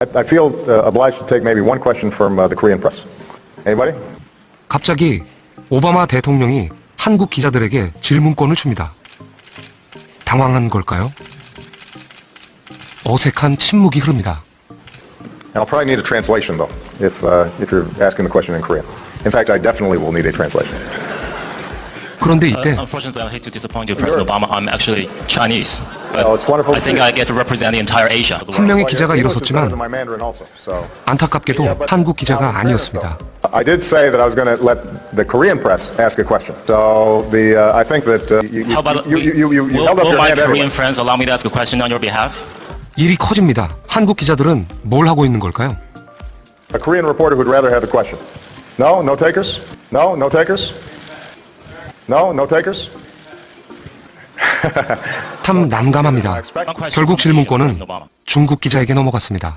I- I feel uh, obliged to take maybe one question from uh, the Korean press. Anybody? 갑자기 오바마 대통령이 한국 기자들에게 질문권을 줍니다. 당황한 걸까요? 어색한 침묵이 흐릅니다. And I'll probably need a translation, though, if, uh, if you're asking the question in Korean. In fact, I definitely will need a translation. 그런데 Uh, 이때 unfortunately, I hate to disappoint you, President Obama. I'm actually Chinese. But Oh, it's wonderful I to think see. I get to represent the entire Asia. 한 명의 Well, 기자가 your English is better than 일어섰지만 my Mandarin also, so. 안타깝게도 Yeah, but 한국 now, 기자가 in fairness, 아니었습니다. though, I did say that I was going to let the Korean press ask a question. So the, uh, I think that uh, you, you, How about you, you, you, you, you will, held up will your my hand anyway. Korean friends allow me to ask a question on your behalf? 일이 커집니다. 한국 기자들은 뭘 하고 있는 걸까요? A Korean reporter who'd rather have the question. No? No takers? No? No takers? No? No takers? 참 난감합니다. 결국 질문권은 중국 기자에게 넘어갔습니다.